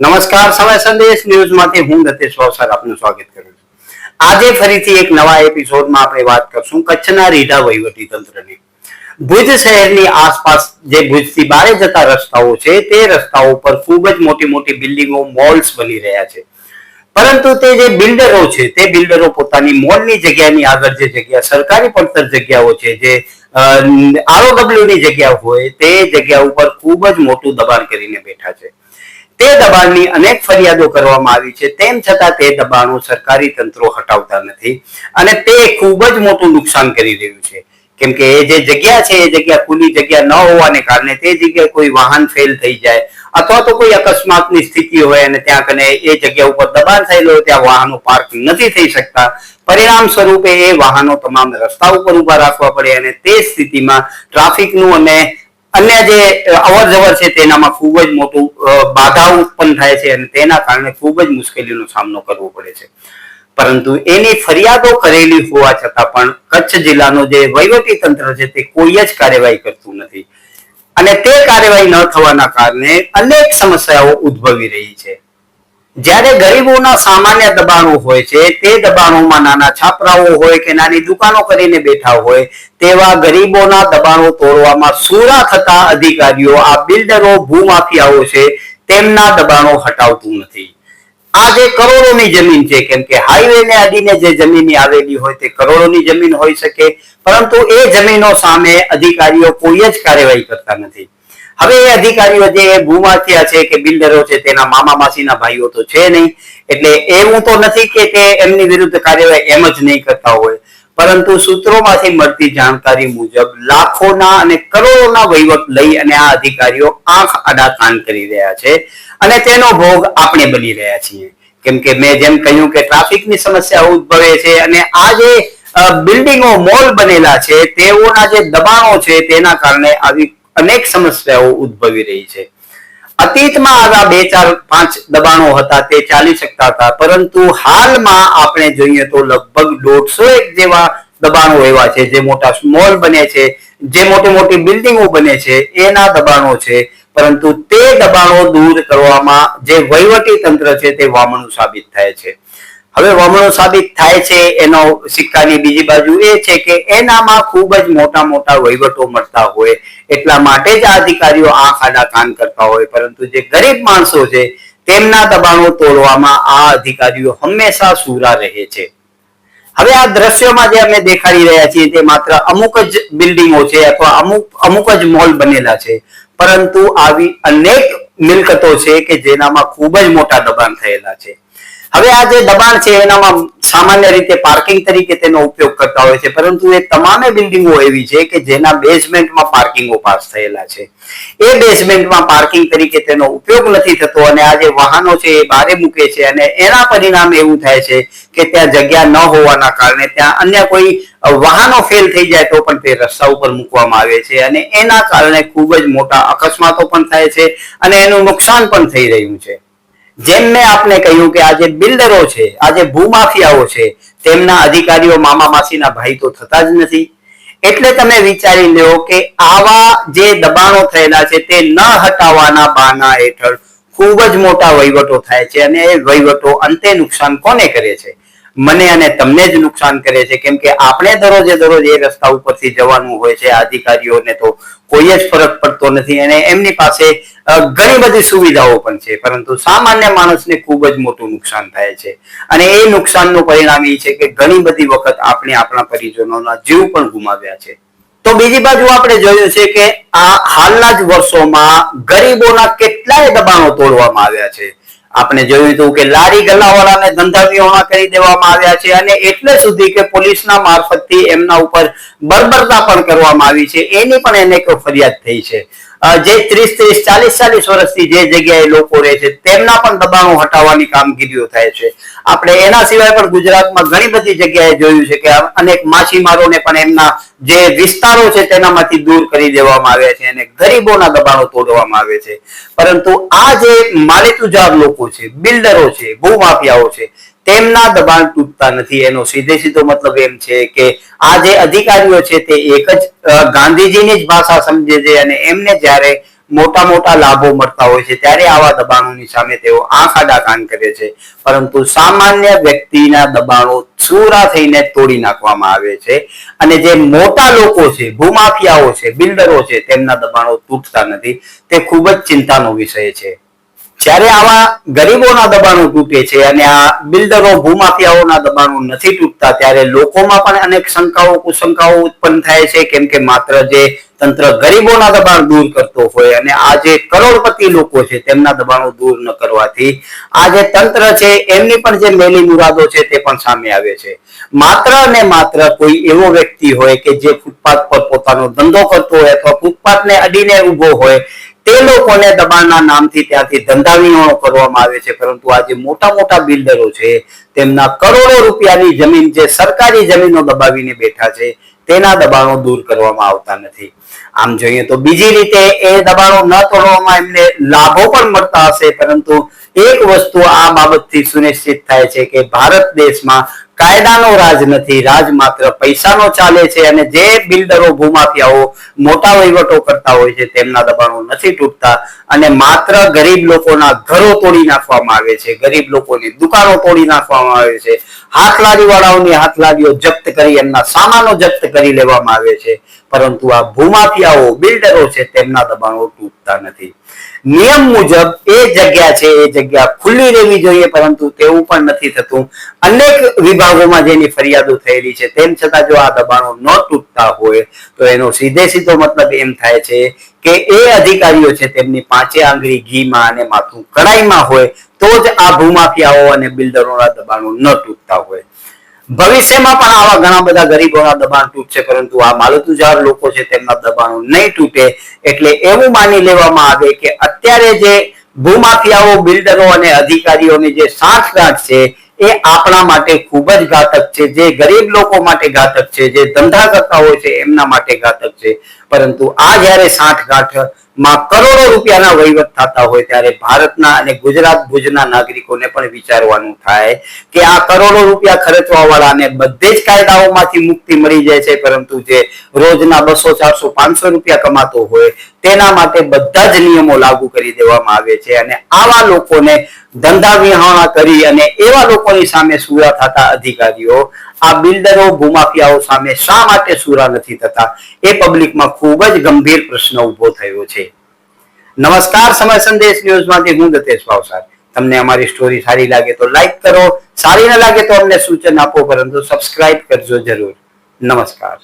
નમસ્કાર સમય સંદેશ ન્યૂઝમાંથી હું ગતેશ વાવસર આપનું સ્વાગત કરું છું. આજે ફરીથી એક નવા એપિસોડમાં આપણે વાત કરશું કચ્છના રીઢા વહીવટી તંત્રની. ભુજ શહેરની આસપાસ જે ભુજથી બારે જતા રસ્તાઓ છે, તે રસ્તાઓ પર ખૂબ જ મોટી મોટી બિલ્ડિંગો, મોલ્સ બની રહ્યા છે. પરંતુ તે જે બિલ્ડરો છે, તે બિલ્ડરો પોતાની મોલની જગ્યાની આગળ જે જગ્યા, સરકારી પડતર જગ્યાઓ છે, જે આરઓડબ્લ્યુ ની જગ્યા હોય, તે જગ્યા ઉપર ખૂબ જ મોટું દબાણ કરીને બેઠા છે. તે દબાણની અનેક ફરિયાદો કરવામાં આવી છે. તેમ છતાં તે દબાણો સરકારી તંત્રો હટાવતા નથી અને તે ખૂબ જ મોટું નુકસાન કરી રહ્યું છે. કેમ કે એ જે જગ્યા છે, એ જગ્યા ખુલ્લી જગ્યા ન હોવાને કારણે તે જગ્યાએ કોઈ વાહન ફેલ થઈ જાય અથવા તો કોઈ અકસ્માતની સ્થિતિ હોય અને ત્યાં કને એ જગ્યા ઉપર દબાણ થયેલું હોય ત્યાં વાહનો પાર્ક નથી થઈ શકતા. પરિણામ સ્વરૂપે એ વાહનો તમામ રસ્તા ઉપર ઊભા રાખવા પડે અને તે સ્થિતિમાં ટ્રાફિકનું અને અન્ય જે અવર જવર છે તેનામાં ખૂબ જ મોટું બાધા ઉત્પન્ન થાય છે અને તેના કારણે ખૂબ જ મુશ્કેલીનો સામનો કરવો પડે છે. પરંતુ એની ફરિયાદો કરેલી હોવા છતાં પણ કચ્છ જિલ્લાનો જે વહીવટી તંત્ર છે તે કોઈ જ કાર્યવાહી કરતું નથી. અને તે કાર્યવાહી ન થવાના કારણે અનેક સમસ્યાઓ ઉદ્ભવી રહી છે. જ્યારે ગરીબોના સામાન્ય દબાણો હોય છે, તે દબાણોમાં નાના છાપરાઓ હોય કે નાની દુકાનો કરીને બેઠા હોય, તેવા ગરીબોના દબાણો તોડવામાં સુરા થતા અધિકારીઓ આ બિલ્ડરો ભૂમાફિયાઓ છે, તેમના દબાણો હટાવતું નથી. આ જે કરોડોની જમીન છે, કેમ કે હાઈવે ને અડીને જે જમીન આવેલી હોય તે કરોડોની જમીન હોઈ શકે, પરંતુ એ જમીનો સામે અધિકારીઓ કોઈ જ કાર્યવાહી કરતા નથી. હવે એ અધિકારીઓ જે ભૂમાફિયા છે કે બિલ્ડરો છે તેના મામા માસીના ભાઈઓ તો છે નહીં. એટલે એવું તો નથી કે તે એમની વિરુદ્ધ કાર્યવાહી એમ જ નહીં કરતા હોય. પરંતુ સૂત્રોમાંથી મળતી જાણકારી મુજબ લાખોના અને કરોડોના વહીવટ લઈ અને આ અધિકારીઓ આંખ આડા કરી રહ્યા છે અને તેનો ભોગ આપણે બની રહ્યા છીએ. કેમ કે મેં જેમ કહ્યું કે ટ્રાફિકની સમસ્યા ઉદ્ભવે છે અને આ જે બિલ્ડિંગો મોલ બનેલા છે તેઓના જે દબાણો છે તેના કારણે આવી અનેક સમસ્યાઓ ઉદ્ભવી રહી છે. અતીતમાં આવા બે ચાર પાંચ દબાણો હતા તે ચાલી શકતા હતા, પરંતુ હાલમાં આપણે જોઈએ તો લગભગ દોઢસો એક જેવા દબાણો એવા છે, જે મોટા મોલ બને છે, જે મોટી મોટી બિલ્ડિંગો બને છે, એના દબાણો છે, પરંતુ તે દબાણો દૂર કરવામાં જે વહીવટી તંત્ર છે તે વામણું સાબિત થાય છે. હવે વમણો સાબિત થાય છે એનો સિક્કાની બીજી બાજુ એ છે કે એનામાં ખૂબ જ મોટા મોટા વહીવટો મળતા હોય એટલા માટે જ આ અધિકારીઓ આંખ આડા કાન કરતા હોય. પરંતુ જે ગરીબ માણસો છે, તેમના દબાણો તોડવામાં આ અધિકારીઓ હંમેશા સુરા રહે છે. હવે આ દ્રશ્યોમાં જે અમે દેખાડી રહ્યા છીએ, તે માત્ર અમુક જ બિલ્ડિંગો છે અથવા અમુક અમુક જ મોલ બનેલા છે. પરંતુ આવી અનેક મિલકતો છે કે જેનામાં ખૂબ જ મોટા દબાણ થયેલા છે. હવે આ જે દબાણ છે, એનામાં સામાન્ય રીતે પાર્કિંગ તરીકે તેનો ઉપયોગ કરતા હોય છે, પરંતુ એ તમામે બિલ્ડિંગો એવી છે કે જેના બેઝમેન્ટમાં પાર્કિંગો પાસ થયેલા છે. એ બેઝમેન્ટમાં પાર્કિંગ તરીકે તેનો ઉપયોગ નથી થતો અને આ જે વાહનો છે, એ બારે મૂકે છે અને એના પરિણામે એવું થાય છે કે ત્યાં જગ્યા ન હોવાના કારણે ત્યાં અન્ય કોઈ વાહનો ફેલ થઈ જાય તો પણ તે રસ્તા ઉપર મૂકવામાં આવે છે અને એના કારણે ખૂબ જ મોટા અકસ્માતો પણ થાય છે અને એનું નુકસાન પણ થઈ રહ્યું છે. જેમ મેં આપને કહ્યું કે આજે બિલ્ડરો છે આજે ભૂમાફિયાઓ છે, તેમના અધિકારીઓ મામા માસીના ભાઈ તો થતા જ નથી. એટલે તમે વિચારી લો કે આવા જે દબાણો થયેલા છે, તે ન હટાવવાના બાના હેઠળ ખૂબ જ મોટા વહીવટો થાય છે અને એ વહીવટો અંતે નુકસાન કોને કરે છે? મને અને તમને જ નુકસાન કરે છે. કેમ કે આપણે દરરોજે દરરોજ એ રસ્તા ઉપરથી જવાનું હોય છે, અધિકારીઓને તો કોઈ જ ફરક પડતો નથી અને એમની પાસે ઘણી બધી સુવિધાઓ પણ છે. પરંતુ સામાન્ય માણસને ખૂબ જ મોટું નુકસાન થાય છે. અને એ નુકસાનનું પરિણામ એ છે કે ઘણી બધી વખત આપણે આપણા પરિજનોના જીવ પણ ગુમાવ્યા છે. તો બીજી બાજુ આપણે જોયું છે કે આ હાલના જ વર્ષોમાં ગરીબોના કેટલાય દબાણો તોડવામાં આવ્યા છે. આપણે જોયું હતું કે લારી ગલ્લાવાળાને ધંધા કરી દેવામાં આવ્યા છે અને એટલે સુધી કે પોલીસના મારફતથી એમના ઉપર બર્બરતા પણ કરવામાં આવી છે. એની પણ એને ફરિયાદ થઈ છે. જે ત્રીસ ત્રીસ ચાલીસ ચાલીસ વર્ષથી જે જગ્યાએ લોકો રહે છે, તેમના પણ દબાણો હટાવવાની કામગીરીઓ થાય છે. આપણે એના સિવાય પણ ગુજરાતમાં ઘણી બધી જગ્યાએ જોયું છે કે અનેક માછીમારોને પણ એમના જે વિસ્તારો છે તેનામાંથી દૂર કરી દેવામાં આવ્યા છે અને ગરીબોના દબાણો તોડવામાં આવે છે. પરંતુ આ જે માલિતુજાર લોકો છે, બિલ્ડરો છે, ભૂમાફિયાઓ છે, તેમના દબાણ તૂટતા નથી. એનો સીધે સીધો મતલબ એમ છે કે આ જે અધિકારીઓ છે તે એક જ ગાંધીજીની જ ભાષા સમજે છે અને એમને જ્યારે મોટા મોટા લાભો મળતા હોય છે. ત્યારે આવા દબાણોની સામે તેઓ આંખ આડા કરે છે. પરંતુ સામાન્ય વ્યક્તિના દબાણો ચૂરા થઈને તોડી નાખવામાં આવે છે. અને જે મોટા લોકો છે, ભૂમાફિયાઓ છે, બિલ્ડરો છે, તેમના દબાણો તૂટતા નથી. તે ખૂબ જ ચિંતાનો વિષય છે. જ્યારે આવા ગરીબોના દબાણો તૂટે છે અને આ બિલ્ડરો ભૂમાફિયાઓના દબાણો નથી તૂટતા, ત્યારે લોકોમાં પણ અનેક શંકાઓ, કુશંકાઓ ઉત્પન્ન થાય છે. કેમ કે માત્ર જે તંત્ર ગરીબોના દબાણ દૂર કરતો હોય અને આ જે કરોડપતિ લોકો છે તેમના દબાણો દૂર ન કરવાથી આ જે તંત્ર છે, એમની પણ જે મેલી મુરાદો છે તે પણ સામે આવે છે. માત્ર ને માત્ર કોઈ એવો વ્યક્તિ હોય કે જે ફૂટપાથ પર પોતાનો ધંધો કરતો હોય અથવા ફૂટપાથને અડીને ઊભો હોય, તે લોકોને દબાણના નામથી ત્યાંથી ધંધા વિહોણો કરવામાં આવે છે. પરંતુ આ જે મોટા મોટા બિલ્ડરો છે, તેમના કરોડો રૂપિયાની જમીન જે સરકારી જમીનો દબાવીને બેઠા છે તેના દબાણો દૂર કરવામાં આવતા નથી. આમ જોઈએ તો બીજી રીતે એ દબાણો ન તોડવામાં એમને લાભો પણ મળતા હશે, પરંતુ એક વસ્તુ આ બાબતથી સુનિશ્ચિત થાય છે કે ભારત દેશમાં કાયદાનો રાજ નથી, રાજ માત્ર પૈસાનો ચાલે છે અને જે બિલ્ડરો ભૂમાફિયાઓ, મોટા વહીવટો કરતા હોય છે તેમના દબાણો નથી તૂટતા અને માત્ર ગરીબ લોકોના ઘરો તોડી નાખવામાં આવે છે, ગરીબ લોકોની દુકાનો તોડી નાખવામાં આવે છે હાથલારી વાળાઓની હાથલારીઓ જપ્ત કરી, એમના સામાનો જપ્ત કરી લેવામાં આવે છે. પરંતુ આ ભૂમાફિયાઓ બિલ્ડરો છે તેમના દબાણો તૂટતા નથી. નિયમ મુજબ એ જગ્યા છે, એ જગ્યા ખુલ્લી રહેવી જોઈએ, પરંતુ તેવું પણ નથી થતું. અનેક વિભાગોમાં જેની ફરિયાદો થયેલી છે, તેમ છતાં જો આ દબાણો ન તૂટતા હોય, તો એનો સીધે સીધો મતલબ એમ થાય છે કે એ અધિકારીઓ છે તેમની પાંચે આંગળી ઘીમાં અને માથું કડાઈમાં હોય, તો જ આ ભૂમાફિયાઓ અને બિલ્ડરોના દબાણો ન તૂટતા હોય. ભવિષ્યમાં પણ આવા ઘણા બધા ગરીબોના દબાણ તૂટશે, પરંતુ આ માલતુજાર લોકો છે તેમના દબાણો નહીં તૂટે. એટલે એવું માની લેવામાં આવે કે અત્યારે જે ભૂમાફિયાઓ, બિલ્ડરો અને અધિકારીઓની જે સાંઠગાંઠ છે, એ આપણા માટે ખૂબ જ ઘાતક છે. જે ગરીબ લોકો માટે ઘાતક છે, જે ધંધા કરતા હોય છે, એમના માટે ઘાતક છે. પરંતુ આ જ્યારે સાંઠગાંઠ માં કરોડો રૂપિયાના વહીવટ થતા હોય ત્યારે ભારતના અને ગુજરાત ભુજના નાગરિકોને પણ વિચારવાનું થાય કે આ કરોડો રૂપિયા ખર્ચવા વાળાને બધે જ કાયદાઓમાંથી મુક્તિ મળી જાય છે, પરંતુ જે રોજના બસો, ચારસો, પાંચસો રૂપિયા કમાતો હોય તેના માટે બધા જ નિયમો લાગુ કરી દેવામાં આવે છે. અને આવા લોકોને ધંધા વિહાણા કરી અને એવા લોકોની સામે સુરા થતા અધિકારીઓ, આ બિલ્ડરો, ભૂમાફિયાઓ સામે શા માટે સુરા નથી થતા? એ પબ્લિકમાં ખૂબ જ ગંભીર પ્રશ્ન ઊભો થયો છે. નમસ્કાર, સમય સંદેશ ન્યૂઝમાંથી હું દતેશ ભાવસાર તમને અમારી સ્ટોરી સારી લાગે તો લાઈક કરો, સારી ન લાગે તો અમને સૂચન આપો, પરંતુ સબસ્ક્રાઇબ કરજો જરૂર. નમસ્કાર.